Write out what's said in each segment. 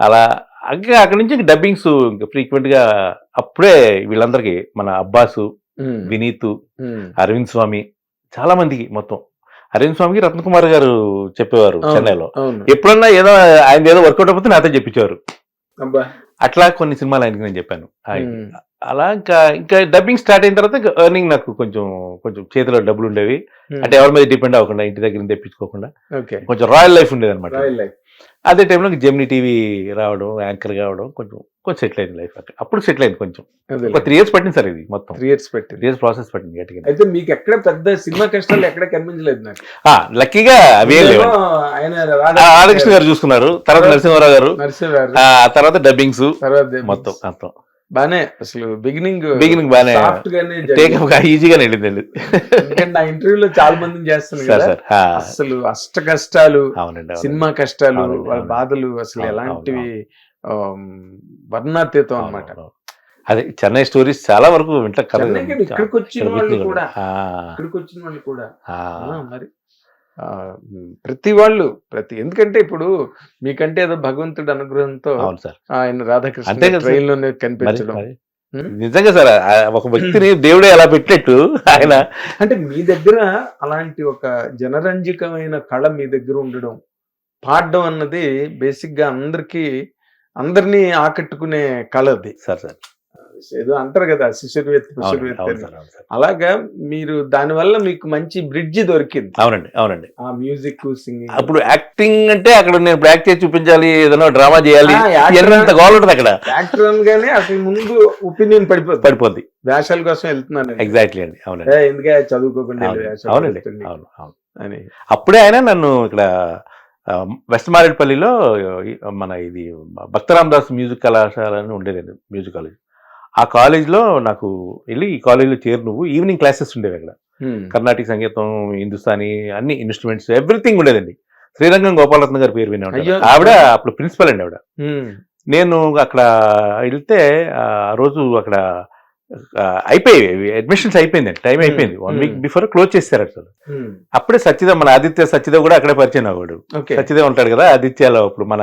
అలా ఇంకా అక్కడి నుంచి డబ్బింగ్స్ ఇంకా ఫ్రీక్వెంట్గా అప్పుడే వీళ్ళందరికీ మన అబ్బాసు వినీత్. అరవింద్ స్వామి చాలా మందికి మొత్తం. అరవింద్ స్వామికి రత్నకుమార్ గారు చెప్పేవారు చెన్నైలో. ఎప్పుడన్నా ఏదో ఆయన ఏదో వర్కౌట్ అయిపోతే నాతో చెప్పించేవారు. అట్లా కొన్ని సినిమాలు ఆయనకి నేను చెప్పాను. అలా ఇంకా ఇంకా డబ్బింగ్ స్టార్ట్ అయిన తర్వాత ఇంకా ఎర్నింగ్ నాకు కొంచెం కొంచెం చేతిలో డబ్బులు ఉండేవి ఉమ్. అంటే ఎవరి మీద డిపెండ్ అవ్వకుండా ఇంటి దగ్గర నుంచి తెప్పించుకోకుండా. కొంచెం రాయల్ లైఫ్ ఉండేది అనమాట రాయల్ లైఫ్. అదే టైంలో జెమినీ టీవీ రావడం యాంకర్ కావడం కొంచెం కొంచెం సెటిల్ అయింది లైఫ్ అక్కడ. అప్పుడు సెటిల్ అయింది కొంచెం. ఒక త్రీ ఇయర్స్ పట్టింది సార్ ఇది మొత్తం. త్రీ ఇయర్స్ పెట్టింది. త్రీ ఇయర్స్ ప్రాసెస్ పట్టింది గట్టిగా అయితే మీకు ఎక్కడ పెద్ద సినిమా కష్టాలు ఎక్కడ కనిపించలేదు నాకు. లక్కీగా అవి లేవు ఆయన రాధాకృష్ణ గారు చూసుకున్నారు. తర్వాత నరసింహారావు గారు. తర్వాత డబ్బింగ్స్ తర్వాత మొత్తం మొత్తం. బానే అసలు బిగినింగ్ బిగినింగ్ బాగానే సాఫ్ట్ గానే టేక్ జరిగింది. ఈజీగానే వెళ్ళింది ఎందుకంటే నా ఇంటర్వ్యూలో చాలా మందిని చేస్తాను కదా అసలు అష్ట కష్టాలు. సినిమా కష్టాలు వాళ్ళ. బాధలు అసలు ఎలాంటివి వర్ణాతీతం అవును. అదే చెన్నై స్టోరీస్ చాలా వరకు వింటా చెన్నైకి ఇక్కడికి వచ్చిన వాళ్ళు. కూడా ఇక్కడికి వచ్చిన వాళ్ళు కూడా మరి ప్రతి వాళ్ళు ప్రతి ఎందుకంటే ఇప్పుడు మీకంటే ఏదో భగవంతుడి అనుగ్రహంతో అవును సార్. ఆయన రాధాకృష్ణ అంతే కదా సార్. కనిపించడం. మరి హ్మ్? నిజంగా సార్ ఆ ఒక వ్యక్తిని దేవుడే అలా పెట్టినట్టు ఆయన అంటే మీ దగ్గర అలాంటి ఒక జనరంజకమైన కళ మీ దగ్గర ఉండడం పాడడం అన్నది బేసిక్గా అందరికి అందరినీ ఆకట్టుకునే కళ అది. Sir sir. ఏదో అంటారు కదా శిశుర్వేత్త శిశుర్వేత్త అలాగా మీరు దానివల్ల మీకు మంచి బ్రిడ్జి దొరికింది. అవునండి అవునండి. ఆ మ్యూజిక్ సింగింగ్ అప్పుడు యాక్టింగ్ అంటే అక్కడ నేను ఇప్పుడు యాక్ట్ చేసి చూపించాలి ఏదైనా డ్రామా చేయాలి ఎంత గోల్ ఉంటుంది అక్కడ. యాక్టర్ అనగానే అసలు ముందు ఒపీనియన్ పడిపోతుంది పడిపోద్ది. వేషాల కోసం వెళ్తున్నాను ఎగ్జాక్ట్లీ అండి అవునండి. ఏ, ఎందుకే చదువుకోకుండా అవునండి, అవును అవును. అని. అప్పుడే ఆయన నన్ను ఇక్కడ వెస్ట్ మారేడుపల్లిలో మన ఇది భక్తరామ్ దాస్ మ్యూజిక్ కళాశాల అని ఉండేదండి మ్యూజిక్ కాలేజ్. ఆ కాలేజ్లో నాకు వెళ్ళి ఈ కాలేజ్లో చేరు నువ్వు ఈవినింగ్ క్లాసెస్ ఉండేవి అక్కడ. కర్ణాటక సంగీతం హిందుస్థానీ అన్ని ఇన్స్ట్రుమెంట్స్ ఎవ్రీథింగ్ ఉండేదండి శ్రీరంగం గోపాలరత్న గారి పేరు వినే ఉంటారు. అయ్యో. ఆవిడ అప్పుడు ప్రిన్సిపల్ అండి ఆవిడ. నేను అక్కడ వెళ్తే ఆ రోజు అక్కడ ఆ, అయిపోయాయి అడ్మిషన్స్ అయిపోయింది టైం అయిపోయింది వన్ వీక్. బిఫోర్ క్లోజ్ చేశారు అసలు. అప్పుడే సత్యదేవ్ మన ఆదిత్య సత్యదేవ్ కూడా అక్కడే పరిచయం అవ్వడు సత్యదేవ్ ఉంటాడు కదా ఆదిత్యలో ఇప్పుడు మన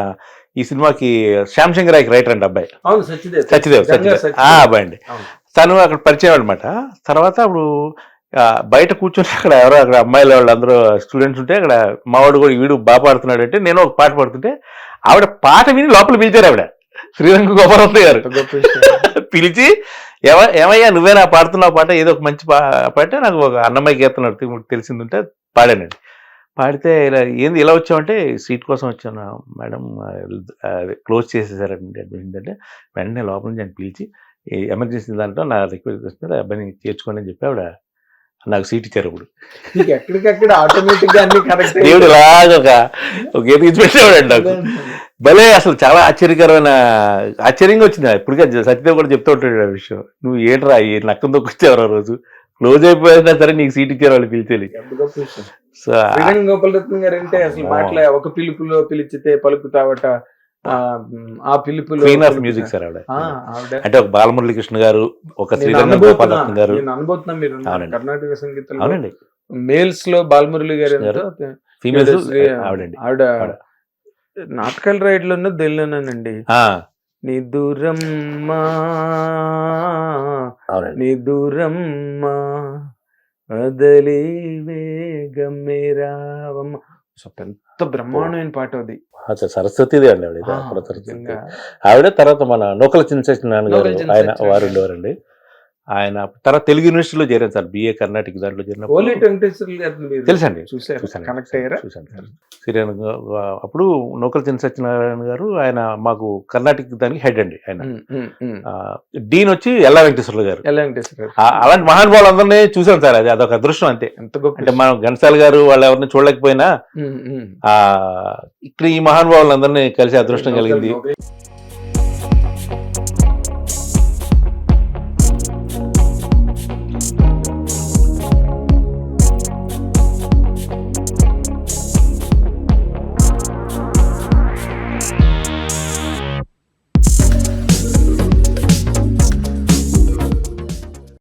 ఈ సినిమాకి శ్యామ్ శంకర్ రాయ్కి రైటర్ అండి అబ్బాయి. అవును సత్యదేవ్. సత్యదేవ్ ఆ అబ్బాయి అండి. తను అక్కడ పరిచయం అనమాట తర్వాత అప్పుడు బయట కూర్చొని అక్కడ ఎవరో అక్కడ అమ్మాయిలు వాళ్ళు అందరూ స్టూడెంట్స్ ఉంటే అక్కడ మావాడు కూడా వీడు బాగా పాడుతున్నాడు అంటే నేను ఒక పాట పాడుతుంటే ఆవిడ పాట విని లోపల పిలిచారు ఆవిడ. శ్రీరంగ గోపాలరావు గారు. పిలిచి ఎవ ఏమయ్యా నువ్వేనా పాడుతున్నావు పాట ఏదో ఒక మంచి పా పాట నాకు ఒక అన్నమయ్య ఒకటి మీకు తెలిసిందంటే పాడానండి. పాడితే ఇలా ఏంది ఇలా వచ్చామంటే సీట్ కోసం వచ్చాను మేడం. క్లోజ్ చేసేసారండి అడ్మిషన్ అంటే వెంటనే లోపల నుంచి ఆయన పిలిచి ఎమర్జెన్సీ దాంట్లో నా రిక్వెస్ట్ వస్తే అబ్బాయిని చేర్చుకోండి అని చెప్పి ఆవిడ నాకు సీట్ ఇచ్చారు ఇప్పుడు. ఎక్కడికక్కడ ఆటోమేటిక్గా అన్ని కరెక్ట్ దేవుడు ఇలాగ ఒక ఒక ఎదిగి పెట్టేవాడు నాకు. భలే అసలు చాలా ఆశ్చర్యకరమైన ఆశ్చర్యంగా వచ్చింది. ఇప్పటికే సత్యదేవ్ కూడా చెప్తూ ఉంటాడు ఆ విషయం. నువ్వు ఏంట్రా ఈ నక్కం దొక్కొచ్చావు ఆ రోజు? క్లోజ్ అయిపోయినా సరే నీకు సీట్ ఇచ్చారు వాళ్ళు పిలిచేది. సో గోపాలరత్నం గారు అంటే అసలు మాటలే ఒక పిలుపులో పిలిచితే పలుకుతావట ఆ, ఆ పిలుపులో క్వీన్ ఆఫ్ మ్యూజిక్ సార్ ఆవిడ. అంటే ఒక బాలమురళీకృష్ణ గారు ఒక శ్రీరంగ గోపాలరత్న గారు. నేను అనుభూతున్నా మీరు. కర్ణాటక సంగీతంలో. అవునండి. మేల్స్లో బాలమురళి గారు ఫీమేల్స్ ఆవిడ ఆవిడ. నాటకాల రైడ్లో తెలియనండి ఆ, నీ దూరమ్మా అవునండి నీ దూరమ్మా వదలి వేగమేరావమ్మ సో ఎంత బ్రహ్మాండమైన పాట అది. సరస్వతిదే అండి ఆవిడ సరస్వతి. ఆవిడ తర్వాత మన నూకల చిన్న ఆయన సత్యనారాయణ వారు. ఉండేవారండి. ఆయన తర్వాత తెలుగు యూనివర్సిటీలో చేరాను సార్ బిఏ కర్ణాటక దాంట్లో మీరు తెలుసండి. చూశాను చూశాను శ్రీరామ్ అప్పుడు నూకల చిన్న సత్యనారాయణ గారు ఆయన మాకు కర్ణాటక దానికి హెడ్ అండి ఆయన. డీన్ వచ్చి ఎల్లా వెంకటేశ్వర్లు గారు. అలాంటి మహానుభావులు అందరినీ చూసాం సార్ అది అదొక అదృష్టం అంతే. అంటే మనం ఘంటసాల గారు వాళ్ళు ఎవరిని చూడలేకపోయినా ఇక్కడ ఈ మహానుభావులందరినీ కలిసి అదృష్టం కలిగింది.